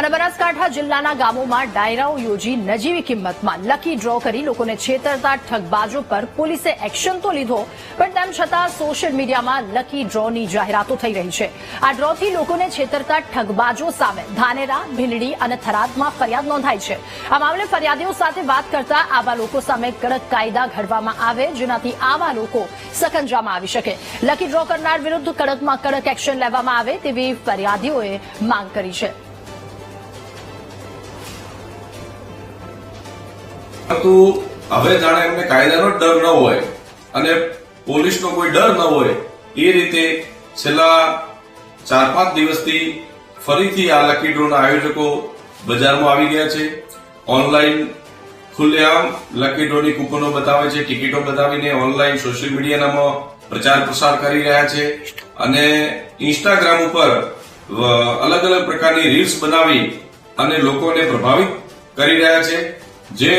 અને બનાસકાંઠા જિલ્લાના ગામોમાં ડાયરાઓ યોજી નજીવી કિંમતમાં લકી ડ્રો કરી લોકોને છેતરતા ઠગબાજો પર પોલીસે એક્શન તો લીધો, પણ તેમ છતાં સોશિયલ મીડિયામાં લકી ડ્રોની જાહેરાતો થઈ રહી છે. આ ડ્રોથી લોકોને છેતરતા ઠગબાજો સામે ધાનેરા, ભીલડી અને થરાદમાં ફરિયાદ નોંધાઈ છે. આ મામલે ફરિયાદીઓ સાથે વાત કરતા આવા લોકો સામે કડક કાયદા ઘડવામાં આવે, જેનાથી આવા લોકો સકંજામાં આવી શકે. લકી ડ્રો કરનાર વિરુદ્ધ કડકમાં કડક એક્શન લેવામાં આવે તેવી ફરિયાદીઓએ માંગ કરી છે. પરંતુ હવે જાણે એમને કાયદાનો ડર ન હોય અને પોલીસનો કોઈ ડર ન હોય, એ રીતે છેલ્લા ચાર પાંચ દિવસથી ફરીથી આ લકી ડ્રોના આયોજકો બજારમાં આવી ગયા છે. ઓનલાઈન ખુલ્લેઆમ લકી ડ્રોની કૂપનો બતાવે છે, ટિકિટો બતાવીને ઓનલાઈન સોશિયલ મીડિયાનામાં પ્રચાર પ્રસાર કરી રહ્યા છે અને ઇન્સ્ટાગ્રામ ઉપર અલગ અલગ પ્રકારની રીલ્સ બનાવી અને લોકોને પ્રભાવિત કરી રહ્યા છે. જે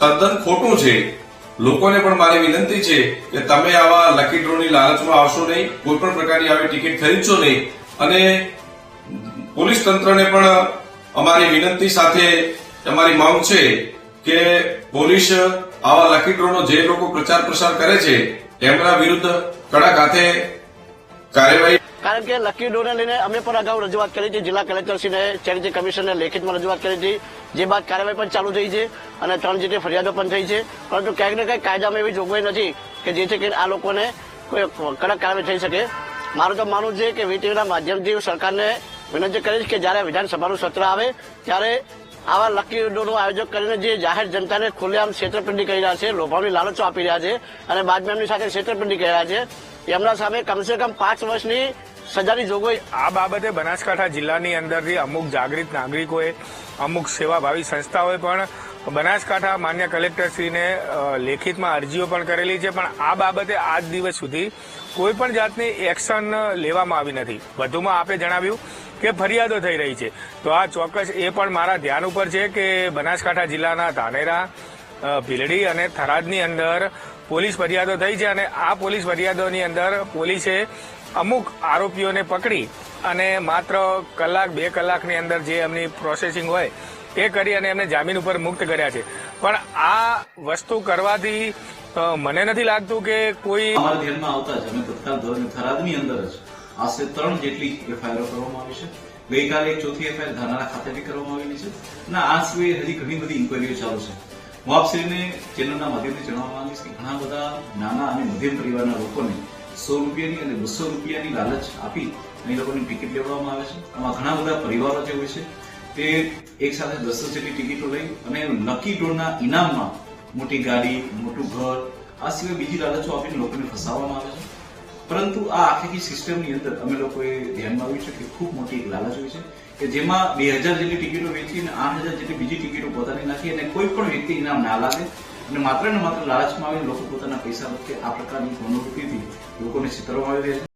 તદ્દન ખોટું છે. લોકોને પણ મારી વિનંતી છે કે તમે આવા લકી ડ્રોની લાલચમાં આવશો નહીં કોઈ પણ પ્રકારની આવી ટિકિટ ખરીદશો નહીં. અને પોલીસ તંત્રને પણ અમારી વિનંતી સાથે અમારી માંગ છે કે પોલીસ આવા લકી ડ્રોનો જે લોકો પ્રચાર પ્રસાર કરે છે, તેમના વિરુદ્ધ કડક હાથે કાર્યવાહી કારણ કે લકી ડોને લઈને અમે પણ અગાઉ રજૂઆત કરી હતી. જિલ્લા કલેક્ટરશ્રીને ચેરિટી કમિશનને લેખિતમાં રજૂઆત કરી હતી. જે બાદ કાર્યવાહી પણ ચાલુ થઈ છે અને ત્રણ જેટલી ફરિયાદો પણ થઈ છે. પરંતુ ક્યાંક ને ક્યાંક કાયદામાં એવી જોગવાઈ નથી કે જેથી કરીને આ લોકોને કોઈ કડક કાર્યવાહી થઈ શકે. મારું તો માનવું છે કે વીટીવીના માધ્યમથી સરકારને વિનંતી કરીશ કે જ્યારે વિધાનસભાનું સત્ર આવે, ત્યારે આવા લકી ડોનું આયોજન કરીને જે જાહેર જનતાને ખુલ્લેઆમ છેતરપિંડી કરી રહ્યા છે, લોભાવની લાલચો આપી રહ્યા છે અને બાદમાં એમની સાથે છેતરપિંડી કરી રહ્યા છે. એમના સામે કમસે કમ પાંચ વર્ષની સજાની જોગવાઈ. આ બાબતે બનાસકાંઠા જિલ્લાની અંદરથી અમુક જાગૃત નાગરિકોએ, અમુક સેવાભાવી સંસ્થાઓએ પણ બનાસકાંઠા માન્ય કલેક્ટરશ્રીને લેખિતમાં અરજીઓ પણ કરેલી છે. પણ આ બાબતે આજ દિવસ સુધી કોઈ પણ જાતની એક્શન લેવામાં આવી નથી. વધુમાં આપે જણાવ્યું કે ફરિયાદો થઈ રહી છે. તો આ ચોક્કસ એ પણ મારા ધ્યાન ઉપર છે કે બનાસકાંઠા જિલ્લાના ધાનેરા ભીલડી અને થરાદની અંદર પોલીસ ફરિયાદો થઈ છે અને આ પોલીસ ફરિયાદોની અંદર પોલીસે અમુક આરોપીઓને પકડી અને માત્ર કલાક, બે કલાકની અંદર જે એમની પ્રોસેસિંગ હોય એ કરી અને એમને જામીન ઉપર મુક્ત કર્યા છે. પણ આ વસ્તુ કરવાથી મને નથી લાગતું કે કોઈ અમારા ધ્યાનમાં આવતા જ, અમે તત્કાલ ધોરણે થરાદની અંદર જ આશરે ત્રણ જેટલી એફઆઈઆર કરવામાં આવી છે. ગઈકાલે એક ચોથી એફઆઈઆર ધાનારા ખાતેથી કરવામાં આવેલી છે. અને આ સિવાય હજી ઘણી બધી ઇન્કવાયરીઓ ચાલુ છે. હું ચેનલના માધ્યમથી જણાવવા માંગીશ કે ઘણા બધા નાના અને મધ્યમ પરિવારના લોકોને સો રૂપિયાની અને બસો રૂપિયાની લાલચ આપી એ લોકોની ટિકિટ લેવડાવવામાં આવે છે. આમાં ઘણા બધા પરિવારો જે હોય છે, તે એક સાથે દસ જેટલી ટિકિટો લઈ અને લકી ડ્રોના ઇનામમાં મોટી ગાડી, મોટું ઘર, આ સિવાય બીજી લાલચો આપીને લોકોને ફસાવવામાં આવે છે. પરંતુ આ આખી સિસ્ટમની અંદર અમે લોકોએ ધ્યાનમાં આવ્યું છે કે ખૂબ મોટી એક લાલચ હોય છે કે જેમાં બે હજાર જેટલી ટિકિટો વેચી અને આઠ હજાર જેટલી બીજી ટિકિટો પોતાની નાખી અને કોઈ પણ વ્યક્તિ ઇનામ ના લાગે અને માત્ર ને માત્ર લાલચમાં આવીને લોકો પોતાના પૈસા વખતે આ પ્રકારની પ્રવૃત્તિથી લોકોને છેતરવામાં આવી રહ્યા છે.